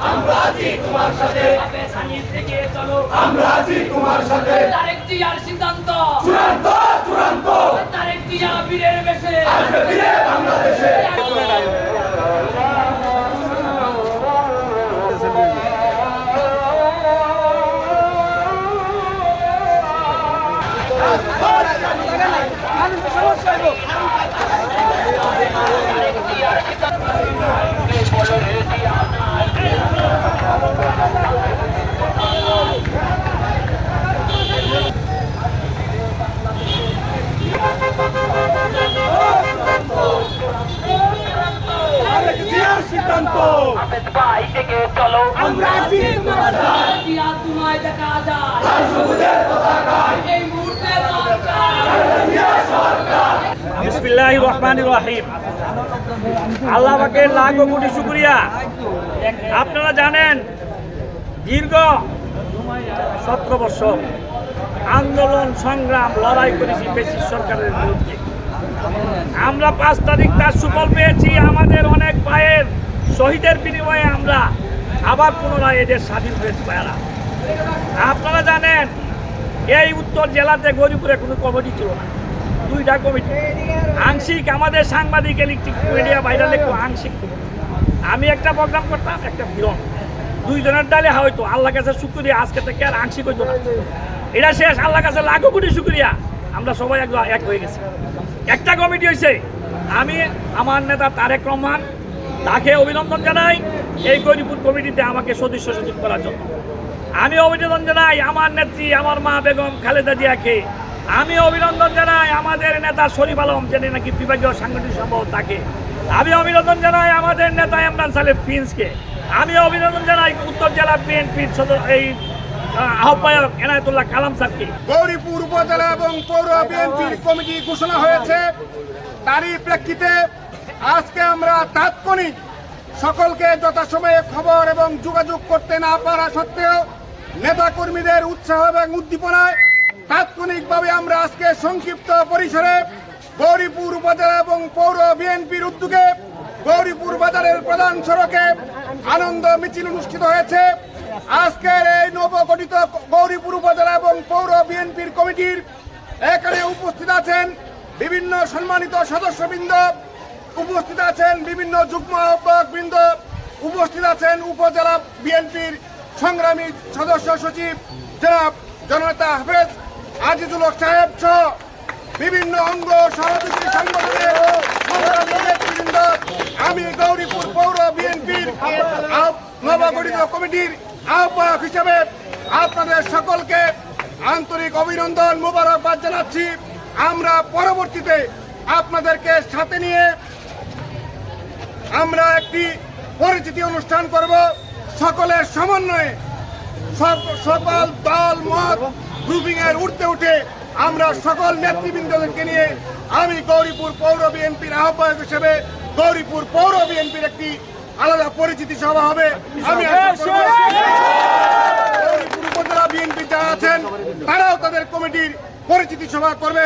আমরা আছি তোমার সাথে। থেকে চলো। আমরা আছি তোমার সাথে। তারেক জিয়ার সিদ্ধান্ত। চূড়ান্ত চূড়ান্ত। তারেক জিয়া বীরের বেশে। আসবে ফিরে বাংলাদেশে। জিয়ার আমরা আছি তোমার সাথে জিয়া তোমায় দেখা যায় লাল সবুজের পতাকায় এই মুহূর্তে দরকার সরকার বিসমিল্লাহ রহমান রহিম। আল্লাহ পাকের লাখো কোটি শুক্রিয়া। আপনারা জানেন, দীর্ঘ সতেরো বছর আন্দোলন, সংগ্রাম, লড়াই করেছি ব্রিটিশ সরকারের বিরুদ্ধে। আমরা পাঁচ তারিখ তার সুফল পেয়েছি, আমাদের অনেক ভাইয়ের শহীদের বিনিময়ে আমরা আবার পুনরায় এদের স্বাধীন হয়েছে ভাইয়ারা। আপনারা জানেন, এই উত্তর জেলাতে গরিপুরে কোনো কমিটি ছিল না, দুইটা কমিটি আংশিক আমাদের সাংবাদিক ইলেকট্রিক মিডিয়া ভাইরাল একটু আংশিক আমি একটা প্রোগ্রাম করতাম, একটা বিরন দুইজনের ডালে হয়তো আল্লাহ কাছে শুক্রিয়া, আজকে থেকে আর আংশিক হইতো না। এটা শেষ আল্লাহ কাছে লাখো কোটি শুক্রিয়া। আমরা সবাই এক হয়ে গেছি। একটা কমিটি হয়েছে আমি, আমার নেতা তারেক রহমান তাকে অভিনন্দন জানাই। এই গরিপুর কমিটিতে আমাকে সদস্য সচিব করার জন্য। আমি অভিনন্দন জানাই আমার নেত্রী, আমার মা বেগম খালেদা জিয়াকে। আমি অভিনন্দন জানাই আমাদের নেতা শরীফ আলম, যিনি নাকি বিভাগীয় সাংগঠনিক সম্পাদক তাকে। আমি অভিনন্দন জানাই আমাদের নেতা ইমরান সালেহ প্রিন্সকে আমি অভিনন্দন জানাই উত্তর জেলা বিএনপির সদস্য এই আহ্বায়ক এনায়তুল্লাহ কালাম স্যারকে। গৌরীপুর উপজেলা এবং পৌর বিএনপির কমিটি ঘোষণা হয়েছে। তারই প্রেক্ষিতে আজকে আমরা তাৎক্ষণিক সকলকে যথাসময়ে খবর এবং যোগাযোগ করতে না পারা সত্ত্বেও নেতাকর্মীদের উৎসাহ এবং উদ্দীপনায় তাৎক্ষণিকভাবে আমরা আজকে সংক্ষিপ্ত পরিসরে গৌরীপুর উপজেলা এবং পৌর বিএনপির উদ্যোগে গৌরীপুর বাজারের প্রধান সড়কে আনন্দ মিছিল অনুষ্ঠিত হয়েছে। আজকের এই নবগঠিত গৌরীপুর উপজেলা এবং পৌর বিএনপির কমিটির এখানে উপস্থিত আছেন বিভিন্ন সম্মানিত সদস্যবৃন্দ। উপস্থিত আছেন বিভিন্ন যুগ্ম আহ্বায়ক বৃন্দ, উপস্থিত আছেন উপজেলা বিএনপির সংগ্রামী সদস্য সচিব জনাব জননেতা হাফেজ আজিজুল হক সাহেব সহ বিভিন্ন অঙ্গ সংগঠনের আমি গৌরীপুর পৌর বিএনপির নবগঠিত কমিটির আহ্বায়ক হিসেবে আপনাদের সকলকে আন্তরিক অভিনন্দন মোবারকবাদ জানাচ্ছি। আমরা পরবর্তীতে আপনাদেরকে সাথে নিয়ে আমরা একটি পরিচিতি অনুষ্ঠান করব সকলের সমন্বয়ে। সক- সকল দল মত গ্রুপিং এর উঠতে উঠে আমরা সকল নেতৃবৃন্দদেরকে নিয়ে আমি গৌরীপুর পৌর বিএনপির আহ্বায়ক হিসেবে গৌরীপুর পৌর বিএনপির একটি আলাদা পরিচিতি সভা হবে। আমি উপজেলা বিএনপি যারা আছেন তারাও তাদের কমিটির পরিচিতি সভা করবে।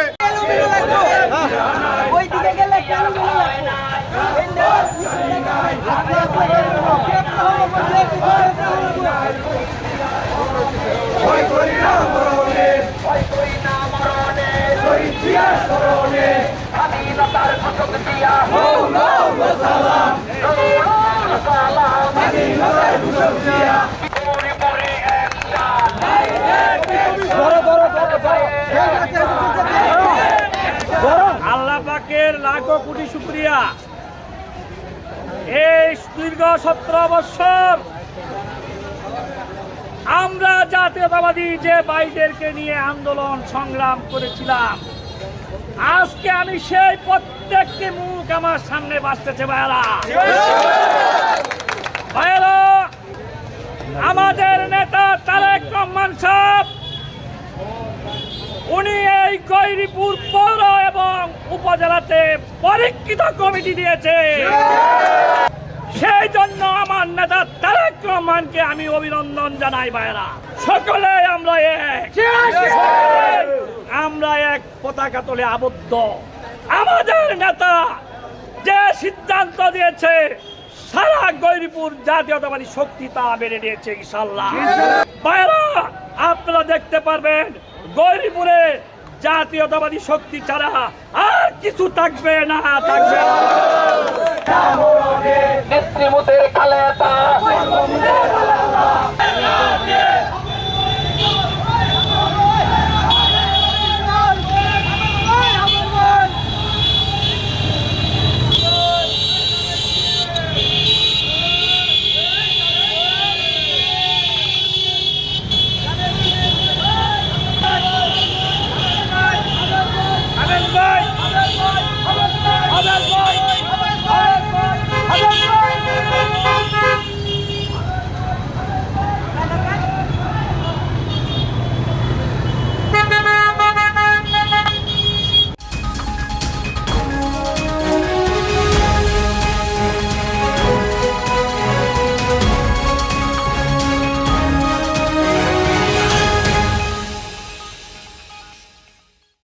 আল্লাহ পাকের লাখো কোটি শুক্রিয়া। এই দীর্ঘ সতেরো বছর আমরা জাতীয়তাবাদী যে বাইদেরকে নিয়ে আন্দোলন সংগ্রাম করেছিলাম, আজকে আমি সেই প্রত্যেকটি মুখ আমার সামনে বাঁচতেছে ভাইয়ারা। ভাইয়ারা, আমাদের নেতা তারেক রহমান সাহেব এই গৈরীপুর পৌর এবং উপজেলাতে পরীক্ষিত কমিটি দিয়েছে। সেই জন্য আমার নেতা তারেক রহমানকে আমি অভিনন্দন জানাই ভাইরা সকলে আমরা এক। আমরা এক পতাকা তলে আবদ্ধ। আমাদের নেতা যে সিদ্ধান্ত দিয়েছে, সারা গৈরীপুর জাতীয়তাবাদী শক্তি তা বেড়ে নিয়েছে ইনশাল্লাহ বাইরা আপনারা দেখতে পারবেন গৈরীপুরে জাতীয়তাবাদী শক্তি ছাড়া আর কিছু থাকবে না থাকবে না।